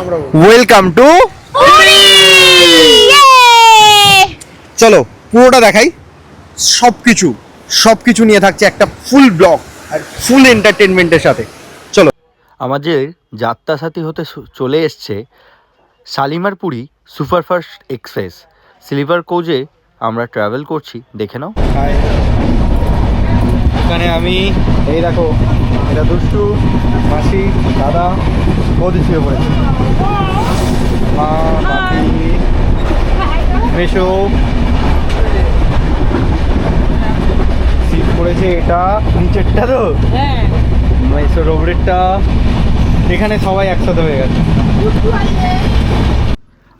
আমরা welcome to চলো পুরোটা দেখাই। সব কিছু সব কিছু নিয়ে থাকছে একটা ফুল ব্লগ আর ফুল এন্টারটেনমেন্টের সাথে। চলো। আমাদের যাত্রা সাথী হতে চলে এসছে শালিমারপুরি সুপারফাস্ট এক্সপ্রেস। স্লিপার কোচে আমরা ট্রাভেল করছি দেখে নাও। এখানে আমি এই দেখো এটা দুষ্টু মাসি দাদা বৌদি শুয়ে পড়েছে। মা বাপি মেশো সিট পড়েছে এটা নিচেরটা তো? মেশোর ওপরেরটা এখানে সবাই একসাথে হয়ে গেছে।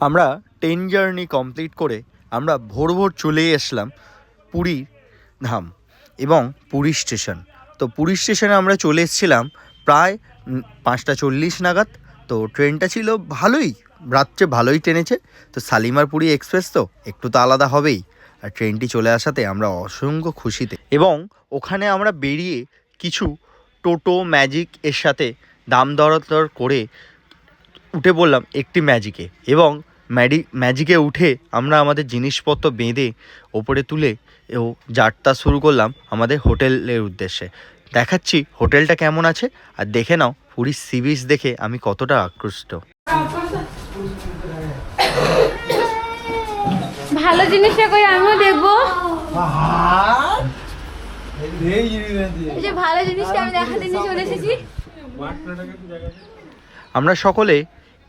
আমরা ট্রেন জার্নি কমপ্লিট করে আমরা ভোর ভোর চলে আসলাম পুরী ধাম এবং পুরী স্টেশন তো পুরী স্টেশনে আমরা চলে এসেছিলাম প্রায় পাঁচটা চল্লিশ নাগাদ। তো ট্রেনটা ছিল ভালোই, রাত্রে ভালোই টেনেছে তো শালিমার পুরী এক্সপ্রেস তো একটু তো আলাদা হবেই। আর ট্রেনটি চলে আসাতে আমরা অসংখ্য খুশিতে। এবং ওখানে আমরা বেরিয়ে কিছু টোটো, ম্যাজিক এর সাথে দাম দরদর করে উঠে পড়লাম একটি ম্যাজিকে। এবং ম্যাডি, ম্যাজিকে উঠে আমরা আমাদের জিনিসপত্র বেঁধে ওপরে তুলে ও যাত্রা শুরু করলাম আমাদের হোটেলের উদ্দেশ্যে। দেখাচ্ছি হোটেলটা কেমন আছে আর দেখে নাও পুরীর সি বিচ দেখে আমি কতটা আকৃষ্ট। ভালো জিনিসটা কই আমিও দেখব। ভালো জিনিসটা আমি দেখাতে নিয়ে চলে এসেছি। আমরা সকলে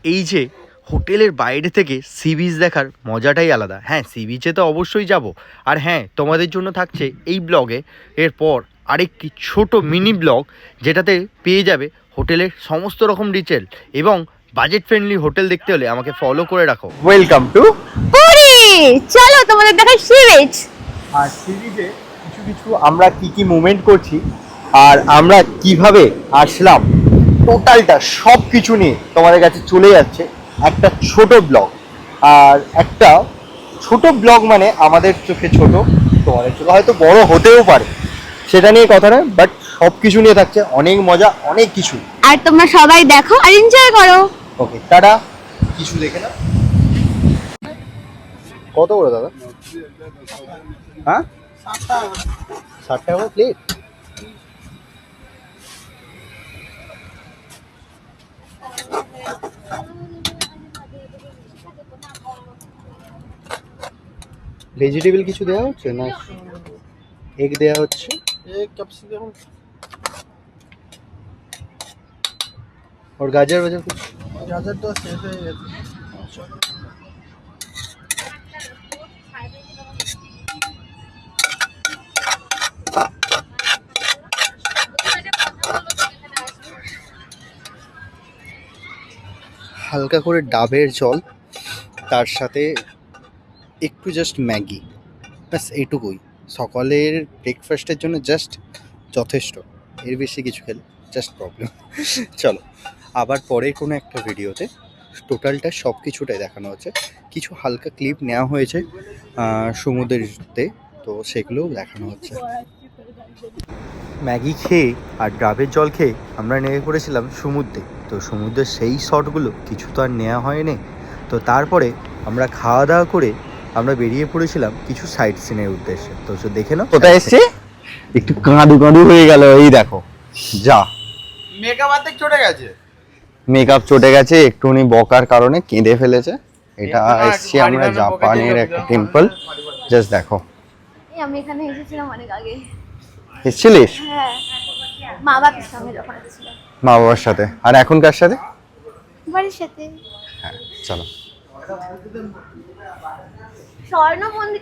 এই যে হোটেলের বাইরে থেকে সি বিচ দেখার মজাটাই আলাদা। হ্যাঁ সি বিচে তো অবশ্যই যাব। আর হ্যাঁ তোমাদের জন্য থাকছে এই ব্লগে এরপর আরেকটি ছোট মিনি ব্লগ যেটাতে পেয়ে যাবে হোটেলের সমস্ত রকম ডিটেল এবং বাজেট ফ্রেন্ডলি হোটেল দেখতে হলে আমাকে ফলো করে রাখো। Welcome to Puri! চলো তোমাদের দেখাই সি বিচ। আর সি বিচে কিছু কিছু আমরা কি কি মুভমেন্ট করছি আর আমরা কীভাবে আসলাম টোটালটা সব কিছু নিয়ে তোমাদের কাছে চলে যাচ্ছে। একটা ছোট ব্লগ। আর একটা ছোট ব্লগ মানে আমাদের চোখে ছোট তোমাদের চোখে হয়তো বড় হতেও পারে। সেটা নিয়ে কথা নয় বাট সব কিছু নিয়ে থাকছে অনেক মজা অনেক কিছু। আর তোমরা সবাই দেখো আর এনজয় করো। Okay tata. কিছু দেখে না কত করে দাদা? হ্যাঁ? ষাট টাকা প্লেট ভেজিটেবল কিছু দেওয়া হচ্ছে না এগ দেওয়া হচ্ছে और गाजर वजर कुछ গাজর তো শেষ হয়ে গেছে হালকা করে ডাবের জল তার সাথে একটু জাস্ট ম্যাগি। ব্যাস, এইটুকুই। সকালের ব্রেকফাস্টের জন্য জাস্ট যথেষ্ট। এর বেশি কিছু খেলে জাস্ট প্রবলেম চলো, আবার পরে কোনো একটা ভিডিওতে টোটালটা সব কিছুটাই দেখানো হচ্ছে। কিছু হালকা ক্লিপ নেওয়া হয়েছে সমুদ্রেতে তো সেগুলোও দেখানো হচ্ছে। ম্যাগি খেয়ে আর ডাবের জল খেয়ে আমরা নেমে পড়েছিলাম সমুদ্রে। তো সমুদ্রের সেই শটগুলো কিছু তো আর নেওয়া হয়নি। তো তারপরে আমরা খাওয়া দাওয়া করে আমরা বেরিয়ে পড়েছিলাম কিছু সাইট সিনের উদ্দেশ্যে। তো সে দেখে নাও। কোথায় এসছে? একটু কাঁদু কাঁদু হয়ে গেল এই দেখো। যা। মেকআপ অর্ধেক চটে গেছে। মেকআপ চটে গেছে একটুখানি বকার কারণে কেঁদে ফেলেছে। এটা এসছি আমরা জাপানের একটা টেম্পল জাস্ট দেখো। এই আমি এখানে এসেছিলাম অনেক আগে। এসছিলিস? হ্যাঁ। মা বাবার সঙ্গে যখন এসেছিলাম মা বাবার সাথে। আর এখনকার সাথে? বাড়ির সাথে। হ্যাঁ চলো।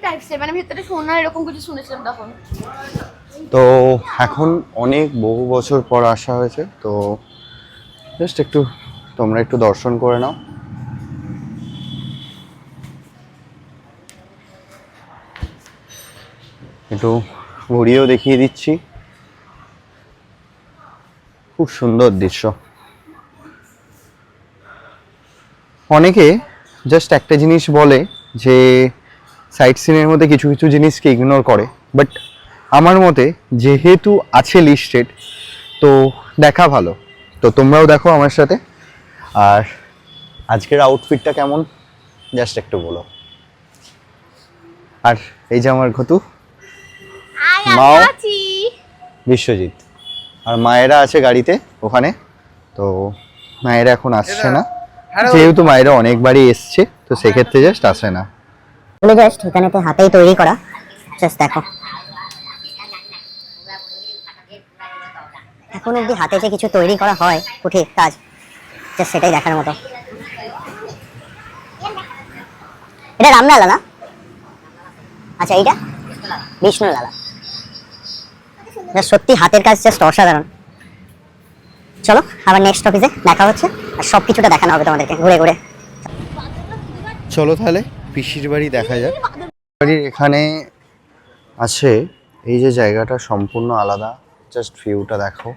টাইপসের মানে সোনা এরকম কিছু শুনেছিলাম তখন। তো এখন অনেক বহু বছর পর আসা হয়েছে, তো জাস্ট একটু তোমরা একটু দর্শন করে নাও। একটু ঘুরিয়েও দেখিয়ে দিচ্ছি। খুব সুন্দর দৃশ্য। অনেকে জাস্ট একটা জিনিস বলে যে সাইট সিনের মধ্যে কিছু কিছু জিনিসকে ইগনোর করে। বাট আমার মতে যেহেতু আছে লিস্টেড তো দেখা ভালো। তো তোমরাও দেখো আমার সাথে। আর আজকের আউটফিটটা কেমন? জাস্ট একটু বলো। আর এই যে আমার ঘটু মাও। বিশ্বজিৎ। আর মায়েরা আছে গাড়িতে ওখানে। তো মায়েরা এখন আসছে না। যেহেতু মায়েরা অনেকবারই এসছে তো সেক্ষেত্রে জাস্ট আসে না। এগুলো জাস্ট এখানেতে হাতেই তৈরি করা। জাস্ট দেখো। এখন অব্দি হাতে যে কিছু তৈরি করা হয় কুঠির কাজ জাস্ট সেটাই দেখার মতো। এটা রামলালা না? আচ্ছা এইটা? বিষ্ণু লালা Just সত্যি হাতের কাজ জাস্ট অসাধারণ। চলো, আবার নেক্সট অফিসে দেখা হচ্ছে, আর সব কিছুটা দেখানো হবে তোমাদেরকে, ঘুরে ঘুরে। চলো তাহলে। পিসির বাড়ি দেখা যাক। বাড়ির এখানে আছে, এই যে জায়গাটা সম্পূর্ণ আলাদা। জাস্ট ভিউটা দেখো।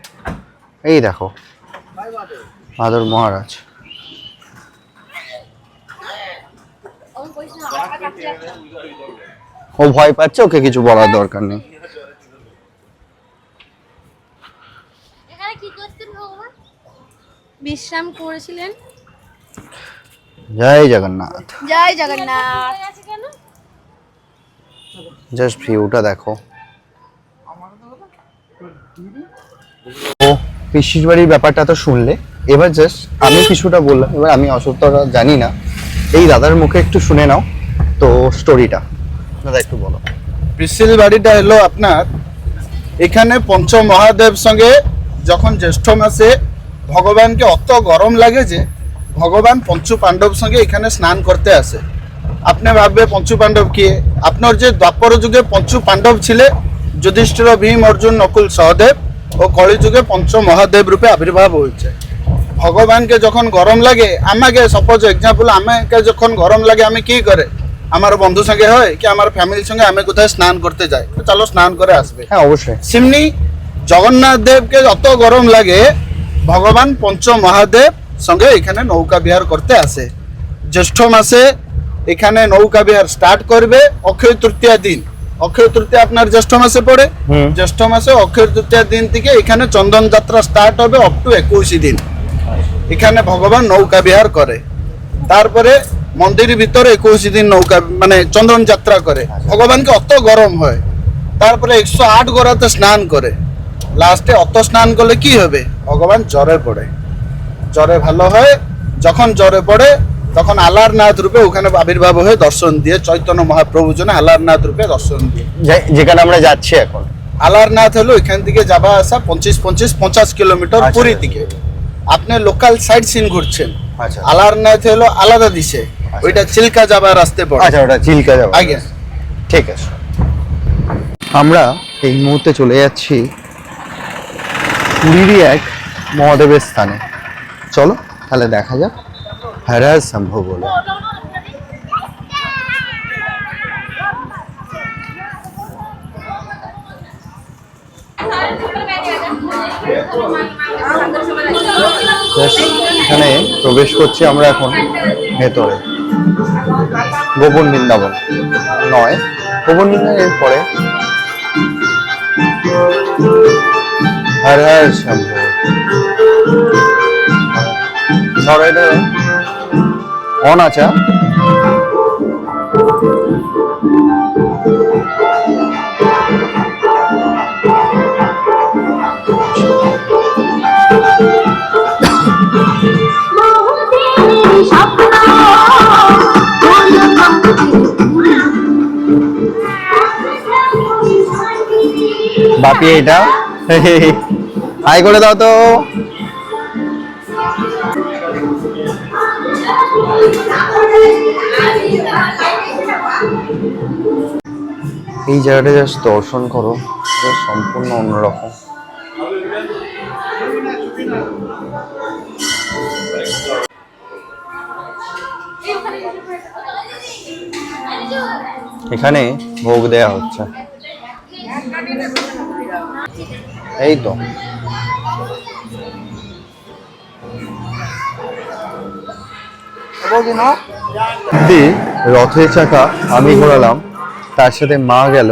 এই দেখো, মাদর মহারাজ। ও ভয় পাচ্ছে, ওকে কিছু বলার দরকার নেই। বিশ্রাম করেছিলেন। জয় জগন্নাথ। জয় জগন্নাথ। কেন জাস্ট ভিউটা দেখো। ও পিসির বাড়ির ব্যাপারটা তো শুনলে। এবার জাস্ট আমি কিছুটা বললাম এবার আমি অসত্যটা জানি না। এই দাদার মুখে একটু শুনে নাও তো স্টোরিটা দাদা একটু বলো। পিসির বাড়িটা হলো আপনার এখানে পঞ্চ মহাদেব সঙ্গে যখন জ্যৈষ্ঠ মাসে ভগবানকে অত গরম লাগে যে ভগবান পঞ্চু পাণ্ডব সঙ্গে এখানে স্নান করতে আসে। আপনি ভাববে পঞ্চু পাণ্ডব কে? আপনার যে দ্বাপর যুগে পঞ্চু পাণ্ডব ছিলে যুধিষ্ঠির ভীম অর্জুন নকুল সহদেব ও কলি যুগে পঞ্চ মহাদেব রূপে আবির্ভাব হয়েছে। ভগবানকে যখন গরম লাগে আমাকে সপোজ এক্সাম্পল আমাকে যখন গরম লাগে আমি কি করে? আমার বন্ধু সঙ্গে হয় কি আমার ফ্যামিলির সঙ্গে আমি কোথায় স্নান করতে যাই? চলো স্নান করে আসবে। হ্যাঁ অবশ্যই। সিমনি জগন্নাথ দেবকে যত গরম লাগে ভগবান পঞ্চ মহাদেব সঙ্গে এখানে নৌকা বিহার করতে আসে। জ্যৈষ্ঠ মাসে এখানে নৌকা বিহার স্টার্ট করবে অক্ষয় তৃতীয়া দিন। অক্ষয় তৃতীয়া আপনার জ্যৈষ্ঠ মাসে পড়ে। জ্যৈষ্ঠ মাসে অক্ষয় তৃতীয়া দিন থেকে এখানে চন্দন যাত্রা স্টার্ট হবে অপ টু একুশি দিন। এখানে ভগবান নৌকা বিহার করে। তারপরে মন্দিরের ভিতরে একুশ দিন নৌকা মানে চন্দন যাত্রা করে। ভগবানকে অত গরম হয়। তারপরে একশো আট গোড়াতে স্নান করে। লাস্টে অত স্নান করলে কি হবে? ভগবান জ্বরে পড়ে। জ্বরে ভালো হয় যখন জ্বরে পড়ে তখন আলারনাথ রূপে ওখানে আবির্ভাব হয়ে দর্শন দিয়ে চৈতন্য মহাপ্রভু জন্য আলারনাথ রূপে দর্শন দিয়ে। যেখানে আমরা যাচ্ছি এখন। আলারনাথ হলো এখান থেকে যাবা আসা পঁচিশ পঁচিশ পঞ্চাশ কিলোমিটার আচ্ছা। পুরী থেকে আপনি লোকাল সাইড সিন ঘুরছেন। আচ্ছা। আলারনাথ হলো আলাদা দিশে। ওইটা চিল্কা যাবার রাস্তে পড়ে। আচ্ছা ওটা চিল্কা যাব আগে। ঠিক আছে। আমরা এই মুহূর্তে চলে যাচ্ছি পুরীরই এক মহাদেবের স্থানে। চলো, তাহলে দেখা যাক। হরাজ সম্ভব বলে এখানে প্রবেশ করছি আমরা এখন ভেতরে। গোপন বৃন্দাবন নয়। গোপন বৃন্দাবনের পরে হর হর শম্ভু অন আছে বাপি এটা? হাই করে দাও তো। এই জায়গাটা জাস্ট দর্শন করো সম্পূর্ণ অন্যরকম। এখানে ভোগ দেয়া হচ্ছে। এই তো। দিদি রথের চাকা আমি ঘোরালাম, তার সাথে মা গেল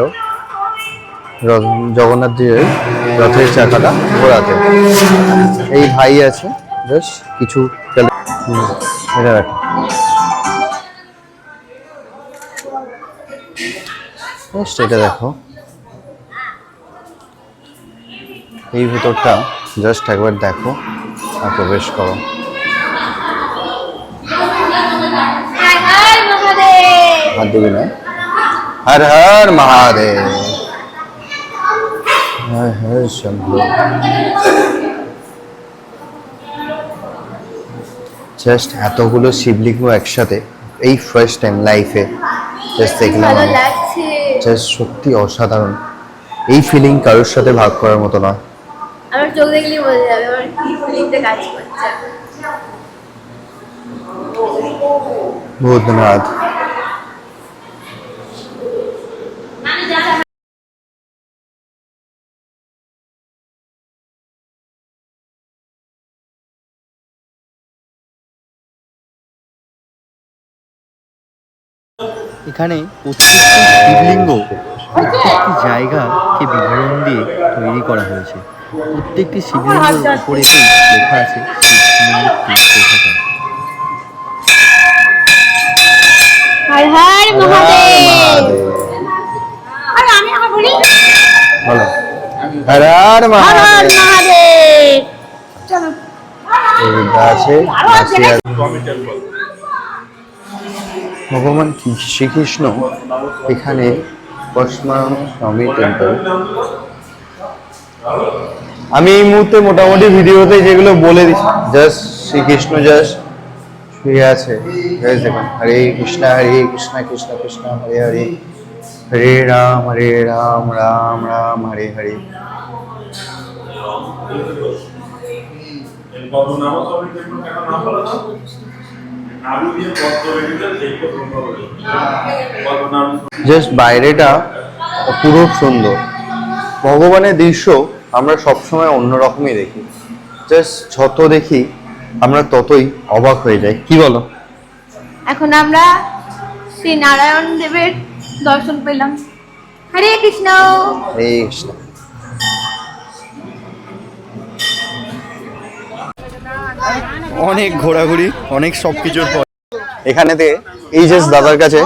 জগন্নাথ জির রথের চাকাটা ঘোরাতে। এই ভাই আছে জাস্ট কিছু। এটা এটা দেখো। এই ভিতরটা জাস্ট একবার দেখো আর প্রবেশ করো। হাত দিবি না হর হর মহাদেব। হর হর শম্ভু। জাস্ট এতগুলো শিবলিঙ্গ একসাথে এই ফার্স্ট টাইম লাইফে জাস্ট দেখলাম জাস্ট সত্যি অসাধারণ। এই ফিলিং কারোর সাথে ভাগ করার মতো না। আমার চোখ দেখলেই বোঝা যাবে আমার কি ফিলিংটা কাজ করছে। ভূতনাথ এখানে প্রত্যেকটি শিবলিঙ্গ প্রত্যেকটি জায়গাকে বিবরণ দিয়ে তৈরি করা হয়েছে। প্রত্যেকটি শিবলিঙ্গের উপরে লেখা আছে মহাদেব! আর আমি বলি? বলো। হর হর মহাদেব। চলো আছে। ভগবান শ্রীকৃষ্ণ এখানে স্বামী টেম্পল আমি এই মুহূর্তে মোটামুটি ভিডিওতে যেগুলো বলে দিচ্ছি জাস্ট শ্রীকৃষ্ণ জাস্ট শুয়ে আছে দেখুন, হরে কৃষ্ণ হরে কৃষ্ণ কৃষ্ণ কৃষ্ণ, হরে হরে হরে রাম হরে রাম রাম রাম, হরে হরে। El জাস্ট বাইরেটা অপূরূপ সুন্দর। ভগবানের দৃশ্য আমরা সবসময় অন্যরকমই দেখি। জাস্ট যত দেখি আমরা ততই অবাক হয়ে যাই। কি বলো? এখন আমরা শ্রী নারায়ণ দেবের দর্শন পেলাম। হরে কৃষ্ণ। এই কৃষ্ণ। অনেক ঘোরাঘুরি অনেক সব কিছুর পর। এখানে থেকে এই জাস্ট দাদার কাছে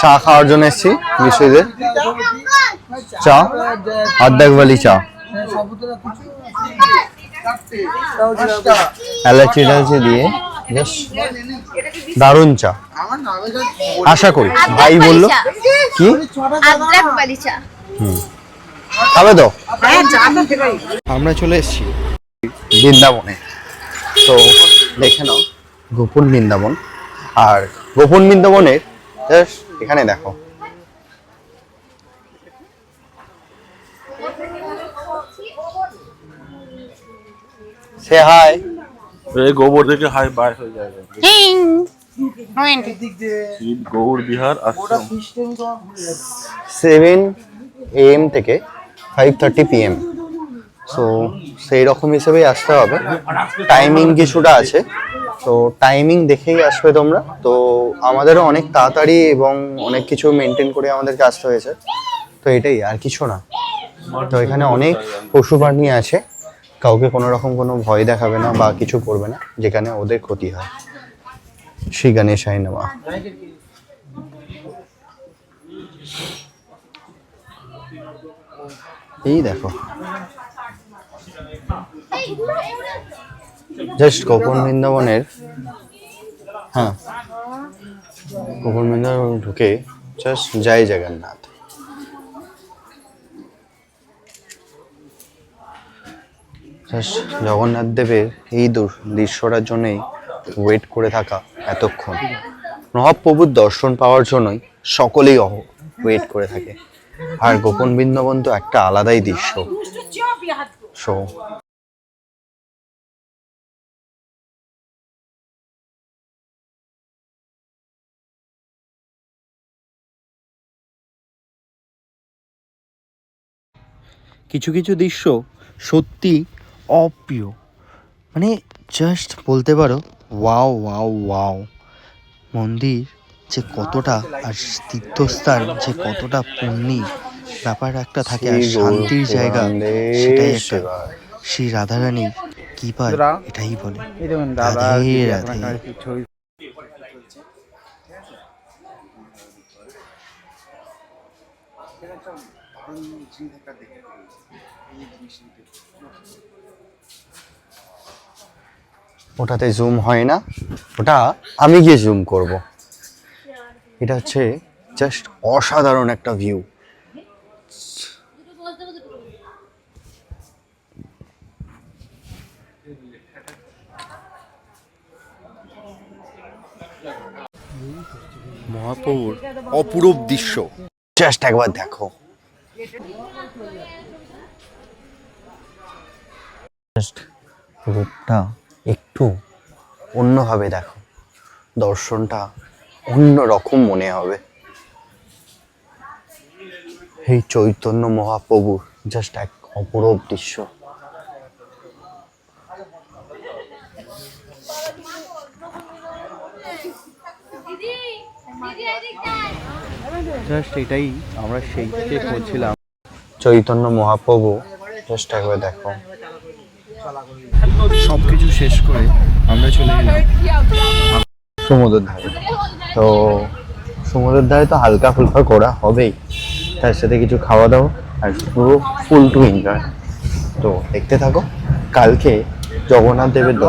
চা খাওয়ার জন্য এসেছি বিশ্বজিৎ চা আদ্যাকবালি চা। এলাচি টালাচি দিয়ে দারুণ চা। আশা করি। ভাই বলল কি? খাবে তো? আমরা চলে এসেছি। বৃন্দাবনে। তো দেখে নাও গোপন বৃন্দাবন। আর গোপন বৃন্দাবনের এখানে দেখো। সে হাই গোবর থেকে হাই বাই হয়ে যাবে শ্রী গৌর বিহার আশ্রম সেভেন এম থেকে ফাইভ থার্টি পিএম সো সেই রকম হিসেবেই আসতে হবে। টাইমিং কিছুটা আছে। তো টাইমিং দেখেই আসবে তোমরা। তো আমাদেরও অনেক তাড়াতাড়ি এবং অনেক কিছু মেনটেন করে আমাদেরকে আসতে হয়েছে। তো এটাই, আর কিছু না। তো এখানে অনেক পশু প্রাণী আছে। কাউকে কোনো রকম কোনো ভয় দেখাবে না বা কিছু করবে না, যেখানে ওদের ক্ষতি হয়। শ্রী গণেশ নেওয়া এই দেখো। জাস্ট গোপন বৃন্দাবনের হ্যাঁ গোপন বৃন্দাবন ঢুকে জাস্ট জয় জগন্নাথ। জাস্ট জগন্নাথ দেবের এই দৃশ্যটার জন্যই ওয়েট করে থাকা এতক্ষণ। মহাপ্রভুর দর্শন পাওয়ার জন্যই সকলেই অহ ওয়েট করে থাকে। আর গোপন বৃন্দাবন তো একটা আলাদাই দৃশ্য। সো কিছু কিছু দৃশ্য সত্যি অপ্রিয়। মানে জাস্ট বলতে পারো ওয়াও ওয়াও ওয়াও মন্দির যে কতটা আর তীর্থস্থান যে কতটা পুণ্যি ব্যাপার একটা থাকে আর শান্তির জায়গা সেটাই একটা। শ্রী রাধারানীর কি পায় এটাই বলে। এই রাধে দিদি রাধে। ওটাতে জুম হয় না। ওটা আমি গিয়ে জুম করব। এটা হচ্ছে জাস্ট অসাধারণ একটা ভিউ মহাপ্রভুর অপূরব দৃশ্য। জাস্ট একবার দেখো। জাস্ট রূপটা একটু অন্যভাবে দেখো। দর্শনটা অন্য রকম মনে হবে। এই চৈতন্য মহাপ্রভুর জাস্ট এক অপরূপ দৃশ্য। জাস্ট এটাই আমরা সেই থেকে করছিলাম। চৈতন্য মহাপ্রভু জাস্ট একবার দেখো। সব কিছু শেষ করে আমরা চলে গেলাম। সমুদ্রের ধারে। তো সমুদ্রের ধারে তো হালকা ফুলকা করা হবেই। তার সাথে কিছু খাওয়া দাওয়া আর পুরো ফুল টু এনজয় তো দেখতে থাকো, কালকে জগন্নাথ দেবের